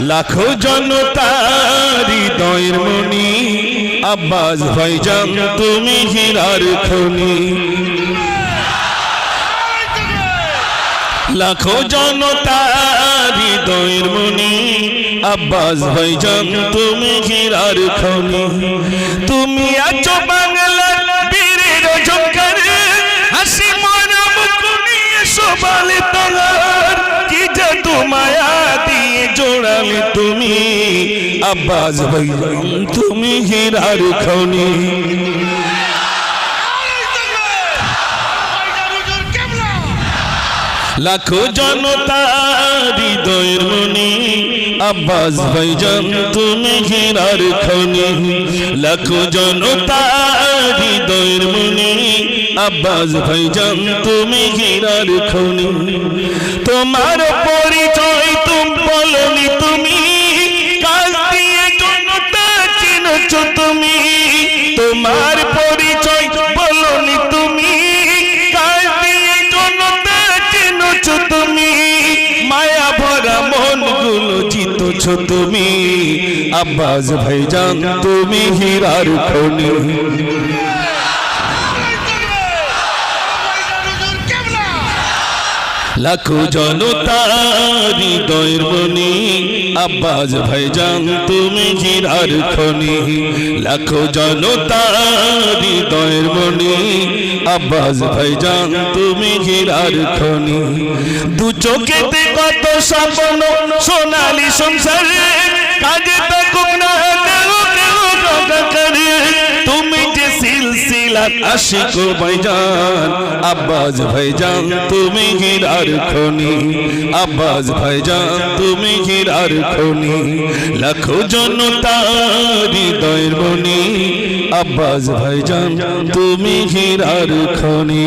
লাখো জনতা হৃদয়ের মনি আব্বাস ভাইজান, তুমি হীরার খনি। লাখো জনতা হৃদয়ের মনি আব্বাস ভাইজান, তুমি হীরার খনি। তুমি আছো বাংলার বীরের ঝঙ্কার হাসি মরা মুখ নিয়ে কি জাদু মায়া দিয়ে জোড়ালে তুমি, আব্বাস ভাইজান তুমি হীরার খনি। লাখো জনতা হৃদয়ের মনি, আব্বাস ভাইজান তুমি হীরার খনি। লাখো জনতা হৃদয়ের মনি, আব্বাস ভাইজান তুমি হীরার খনি। তোমার জিতছ তুমি? আব্বাস ভাইজান তুমি হীরার খনি। লাখো জনতা হৃদয়ের মনি আব্বাস ভাইজান তুমি হীরার খনি। লাখো জনতা হৃদয়ের মনি আব্বাস ভাইজান তুমি হীরার খনি। দু চোখেতে কত স্বপ্ন, সোনালি সংসারে কাজে থাকুক না, কেউ কেউ তুমি যে সিলসিলাত আশিক ভাইজান, আব্বাস ভাইজান, তুমি হীরার খনি, আব্বাস ভাইজান, তুমি হীরার খনি, লাখো জনতা হৃদয়ের মনি আব্বাস ভাইজান, তুমি হীরার খনি।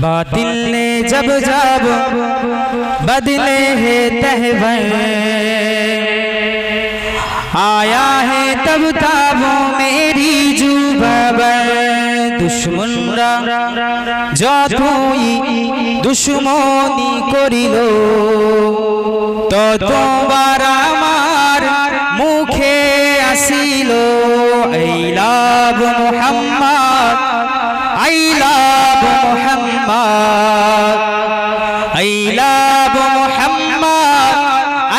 बातिल ने जब जब बदले है तहवर आया है तब तब मेरी जुबबर দুশ্মনরা যতই দুশ্মনী করিল ততবার আমার মুখে আসিল এই লাভ Mohammad Muhammad I love Muhammad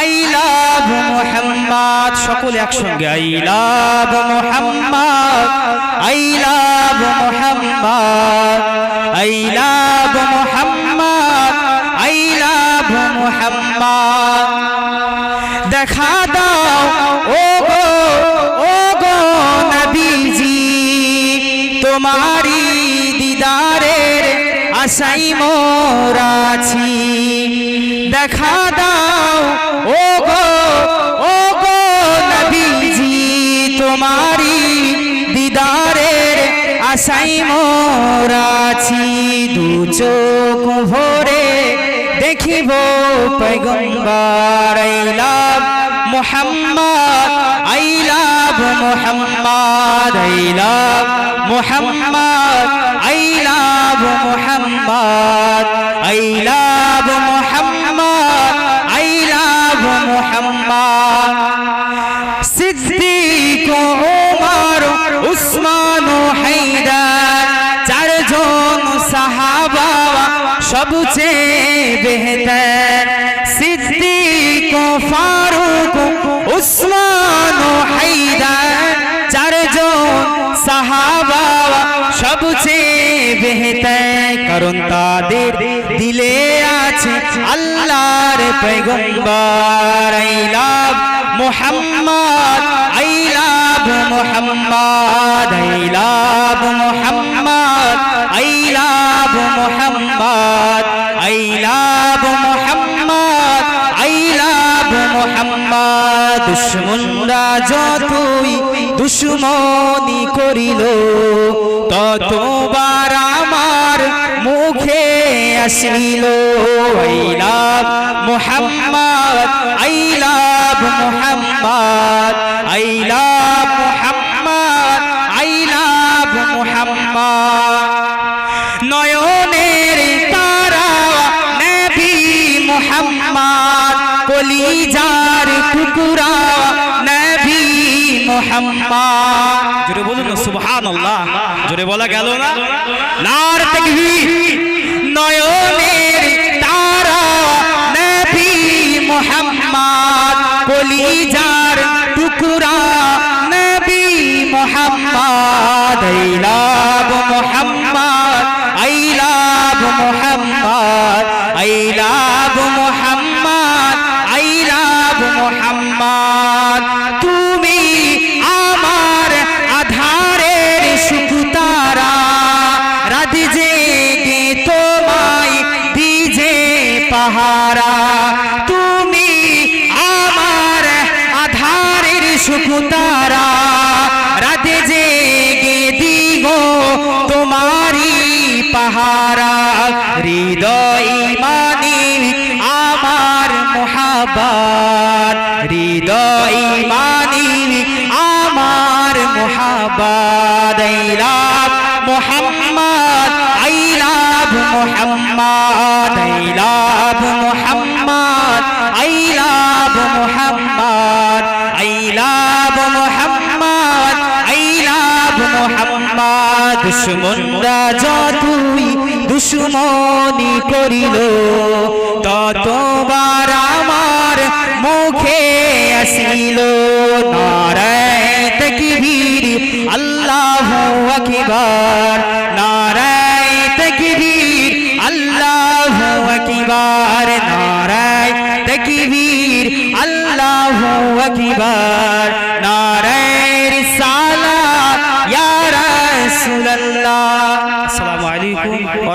I love Muhammad সকলে একসঙ্গে I love Muhammad I love Muhammad I love Muhammad I love Muhammad দেখা আশাই মোরাছি দেখা দাও ও গো ও গো নবীজি তোমারি দিদারের আশাই মোরাছি দু চোখ ভরে দেখিব পৈগম্বর I love Mohammad, I love Mohammad, I Mohammad. বেহতর Siddique ও ফারুক উসমান ও হায়দার চারজন সাহাবা সবচেয়ে বেহতর কারণ তাদের দিলে আছে আল্লাহর পয়গম্বর I love Mohammad I love Mohammad I love Mohammad যতই দুশ্মনী করিল। ততবার আমার মুখে আসিল। I love Mohammad I love Mohammad I love Mohammad I love Mohammad. নয়নের তারা নবী মোহাম্মদ, কলিজার টুকুরা মোহাম্মদ। জোরে বলুন সুবহানাল্লাহ। জোরে বলা গেল না? নার তাকবীর নয়নের তারা নবী মোহাম্মদ কলিজার মোহাবাত হৃদয় মানি আমার মোহাবাত love Mohammad, I love Mohammad. Love Mohammad, I love Mohammad. I love Mohammad, I love Mohammad. দুশ্মনরা যতই দুশ্মনী করিল, ততবার আসিল নারায় তকবীর আল্লাহু আকবার। নারায় তকবীর আল্লাহু আকবার। নারায় তকবীর আল্লাহু আকবার। আসসালামু আলাইকুম ওয়া